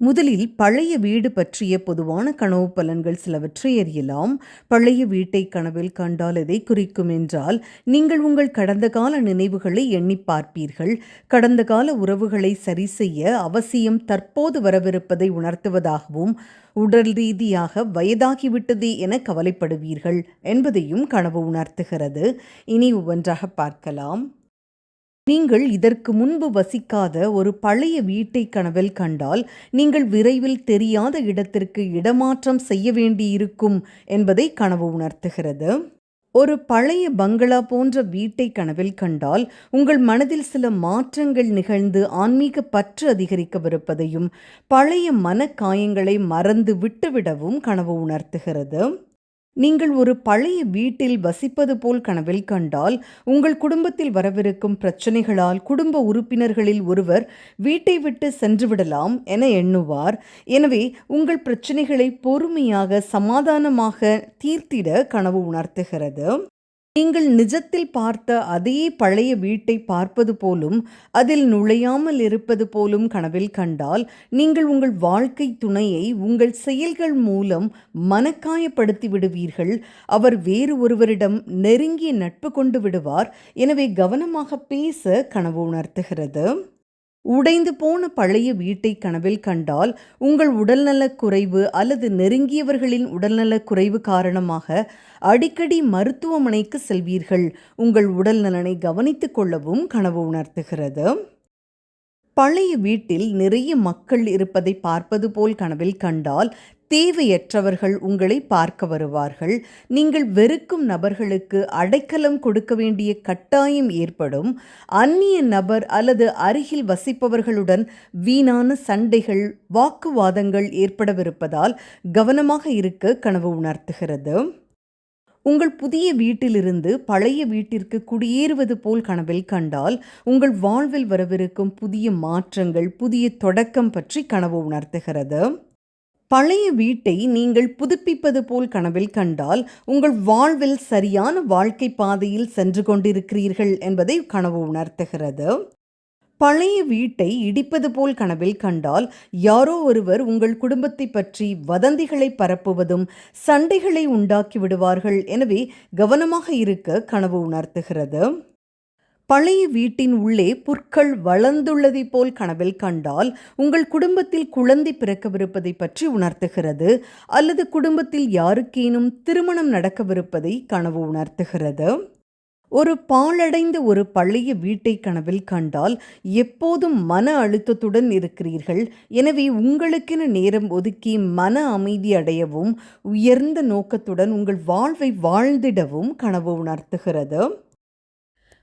முதலில் பழைய வீடு பற்றிய பொதுவான கனவு பலன்கள் சிலவற்றை அறியலாம். பழைய வீட்டை கனவில் கண்டால் எதை குறிக்கும் என்றால் நீங்கள் உங்கள் கடந்த கால நினைவுகளை எண்ணி பார்ப்பீர்கள். கடந்த கால உறவுகளை சரி செய்ய அவசியம் தற்போது வரவிருப்பதை உணர்த்துவதாகவும் உடல் ரீதியாக வயதாகிவிட்டது என கவலைப்படுவீர்கள் என்பதையும் கனவு உணர்த்துகிறது. இனி ஒவ்வொன்றாக பார்க்கலாம். நீங்கள் இதற்கு முன்பு வசிக்காத ஒரு பழைய வீட்டை கனவில் கண்டால் நீங்கள் விரைவில் தெரியாத இடத்திற்கு இடமாற்றம் செய்ய வேண்டியிருக்கும் என்பதை கனவு உணர்த்துகிறது. ஒரு பழைய பங்களா போன்ற வீட்டை கனவில் கண்டால் உங்கள் மனதில் சில மாற்றங்கள் நிகழ்ந்து ஆன்மீக பற்று அதிகரிக்கவிருப்பதையும் பழைய மனக்காயங்களை மறந்து விட்டுவிடவும் கனவு உணர்த்துகிறது. நீங்கள் ஒரு பழைய வீட்டில் வசிப்பது போல் கனவில் கண்டால் உங்கள் குடும்பத்தில் வரவிருக்கும் பிரச்சனைகளால் குடும்ப உறுப்பினர்களில் ஒருவர் வீட்டை விட்டு சென்றுவிடலாம் என எண்ணுவார். எனவே உங்கள் பிரச்சனைகளை பொறுமையாக சமாதானமாக தீர்த்திட கனவு உணர்த்துகிறது. நீங்கள் நிஜத்தில் பார்த்த அதே பழைய வீட்டை பார்ப்பது போலும் அதில் நுழையாமல் இருப்பது போலும் கனவில் கண்டால் நீங்கள் உங்கள் வாழ்க்கை துணையை உங்கள் செயல்கள் மூலம் மனக்காயப்படுத்தி விடுவீர்கள். அவர் வேறு ஒருவரிடம் நெருங்கிய நட்பு கொண்டு விடுவார். எனவே கவனமாக பேச கனவு உணர்த்துகிறது. உடைந்து போன பழைய வீட்டை கனவில் கண்டால் உங்கள் உடல்நலக் குறைவு அல்லது நெருங்கியவர்களின் உடல்நலக் குறைவு காரணமாக அடிக்கடி மருத்துவமனைக்கு செல்வீர்கள். உங்கள் உடல் நலனை கவனித்துக் கொள்ளவும் கனவு உணர்த்துகிறது. பழைய வீட்டில் நிறைய மக்கள் இருப்பதை பார்ப்பது போல் கனவில் கண்டால் தேவையற்றவர்கள் உங்களை பார்க்க வருவார்கள். நீங்கள் வெறுக்கும் நபர்களுக்கு அடைக்கலம் கொடுக்க வேண்டிய கட்டாயம் ஏற்படும். அந்நிய நபர் அல்லது அருகில் வசிப்பவர்களுடன் வீணான சண்டைகள் வாக்குவாதங்கள் ஏற்படவிருப்பதால் கவனமாக இருக்க கனவு உணர்த்துகிறது. உங்கள் புதிய வீட்டிலிருந்து பழைய வீட்டிற்கு குடியேறுவது போல் கனவில் கண்டால் உங்கள் வாழ்வில் வரவிருக்கும் புதிய மாற்றங்கள் புதிய தொடக்கம் பற்றி கனவு உணர்த்துகிறது. பழைய வீட்டை நீங்கள் புதுப்பிப்பது போல் கனவில் கண்டால் உங்கள் வாழ்வில் சரியான வாழ்க்கை பாதையில் சென்று கொண்டிருக்கிறீர்கள் என்பதை கனவு உணர்த்துகிறது. பழைய வீட்டை இடிப்பது போல் கனவில் கண்டால் யாரோ ஒருவர் உங்கள் குடும்பத்தை பற்றி வதந்திகளை பரப்புவதும் சண்டைகளை உண்டாக்கி விடுவார்கள். எனவே கவனமாக இருக்க கனவு உணர்த்துகிறது. பழைய வீட்டின் உள்ளே புற்கள் வளர்ந்துள்ளதை போல் கனவில் கண்டால் உங்கள் குடும்பத்தில் குழந்தை பிறக்கவிருப்பதை பற்றி உணர்த்துகிறது அல்லது குடும்பத்தில் யாருக்கேனும் திருமணம் நடக்கவிருப்பதை கனவு உணர்த்துகிறது. ஒரு பாழடைந்த ஒரு பழைய வீட்டை கனவில் கண்டால் எப்போதும் மன அழுத்தத்துடன் இருக்கிறீர்கள். எனவே உங்களுக்கென நேரம் ஒதுக்கி மன அமைதி அடையவும் உயர்ந்த நோக்கத்துடன் உங்கள் வாழ்வை வாழ்ந்திடவும் கனவு உணர்த்துகிறது.